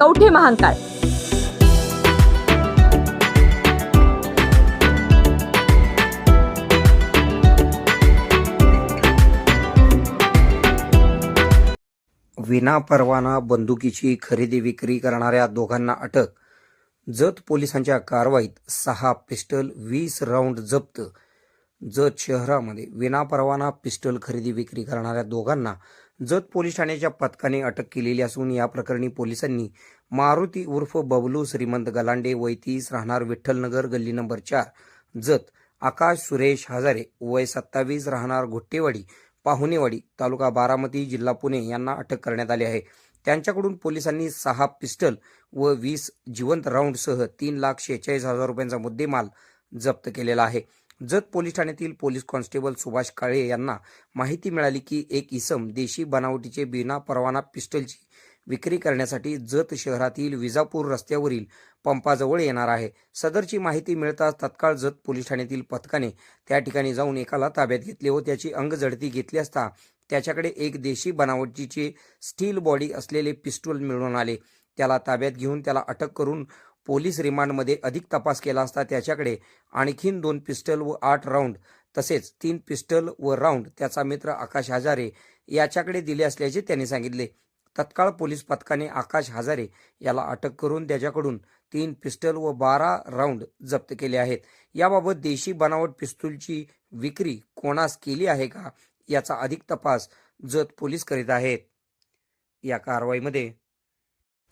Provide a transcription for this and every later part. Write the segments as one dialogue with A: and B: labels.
A: कवठे महांकाळ
B: विनापरवाना बंदुकीची खरेदी विक्री करणाऱ्या दोघांना अटक. जत पोलिसांच्या कारवाईत सहा पिस्टल वीस राऊंड जप्त. जत शहरामध्ये विनापरवाना पिस्टल खरेदी विक्री करणाऱ्या दोघांना जत पोलीस ठाण्याच्या पथकाने अटक केलेली असून या प्रकरणी पोलिसांनी मारुती उर्फ बबलू श्रीमंत गलांडे वैतीस राहणार विठ्ठलनगर गल्ली नंबर चार जत आकाश सुरेश हजारे वय सत्तावीस राहणार घुट्टेवाडी पाहुणेवाडी तालुका बारामती जिल्हा पुणे यांना अटक करण्यात आली आहे. त्यांच्याकडून पोलिसांनी सहा पिस्टल व वीस जिवंत राऊंडसह तीन लाख शेहेचाळीस हजार रुपयांचा मुद्देमाल जप्त केलेला आहे. जत पोलीस ठाण्यातील पोलीस कॉन्स्टेबल सुभाष काळे यांना माहिती मिळाली की एक इसम देशी बनावटीचे बिना परवाना पिस्टलची विक्री करण्यासाठी जत शहरातील विजापूर रस्त्यावरील पंपाजवळ येणार आहे. सदरची माहिती मिळताच तत्काळ जत पोलीस ठाण्यातील पथकाने त्या ठिकाणी जाऊन एकाला ताब्यात घेतले व त्याची अंगजडती घेतली असता त्याच्याकडे एक देशी बनावटीचे स्टील बॉडी असलेले पिस्टल मिळून आले. त्याला ताब्यात घेऊन त्याला अटक करून पोलीस रिमांडमध्ये अधिक तपास केला असता त्याच्याकडे आणखीन दोन पिस्टल व आठ राऊंड तसेच तीन पिस्टल व राऊंड त्याचा मित्र आकाश हजारे याच्याकडे दिले असल्याचे त्यांनी सांगितले. तत्काळ पोलीस पथकाने आकाश हजारे याला अटक करून त्याच्याकडून तीन पिस्टल व बारा राऊंड जप्त केले आहेत. याबाबत देशी बनावट पिस्तूलची विक्री कोणास केली आहे का याचा अधिक तपास जत पोलीस करीत आहेत. या कारवाईमध्ये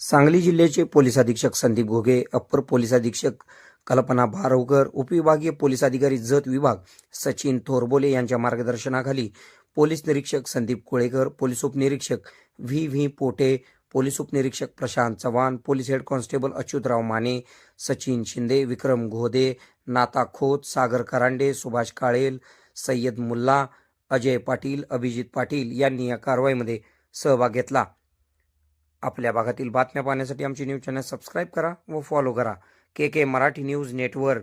B: सांगली जिल्ह्याचे पोलीस अधीक्षक संदीप घोगे अप्पर पोलीस अधीक्षक कल्पना भारवकर उपविभागीय पोलीस अधिकारी जत विभाग सचिन थोरबोले यांच्या मार्गदर्शनाखाली पोलीस निरीक्षक संदीप कोळेकर पोलीस उपनिरीक्षक व्ही व्ही पोटे पोलीस उपनिरीक्षक Prashant Chavan police head constable Achyutrao Mane Sachin Shinde Vikram Ghode नाता खोत सागर करांडे सुभाष काळेल सय्यद मुल्ला अजय पाटील अभिजित पाटील यांनी या कारवाईमध्ये सहभाग घेतला. आपल्या भागातील बातम्या पाहण्यासाठी आमचे न्यूज चॅनल सबस्क्राईब करा व फॉलो करा. K K Marathi news network.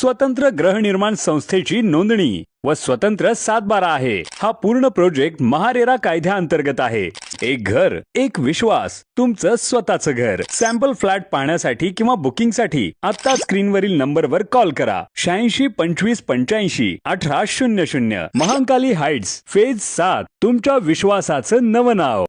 C: स्वतंत्र गृहनिर्माण संस्थेची नोंदणी व स्वतंत्र सातबारा आहे. हा पूर्ण प्रोजेक्ट महारेरा कायद्याअंतर्गत आहे. एक घर एक विश्वास तुमचं स्वतःचं घर. सॅम्पल फ्लॅट पाहण्यासाठी किंवा बुकिंगसाठी आता स्क्रीनवरील नंबरवर कॉल करा. शहाऐंशी पंचवीस पंच्याऐंशी अठरा शून्य शून्य. महांकाली हाइट्स फेज सात. तुमच्या विश्वासाचं नवं नाव.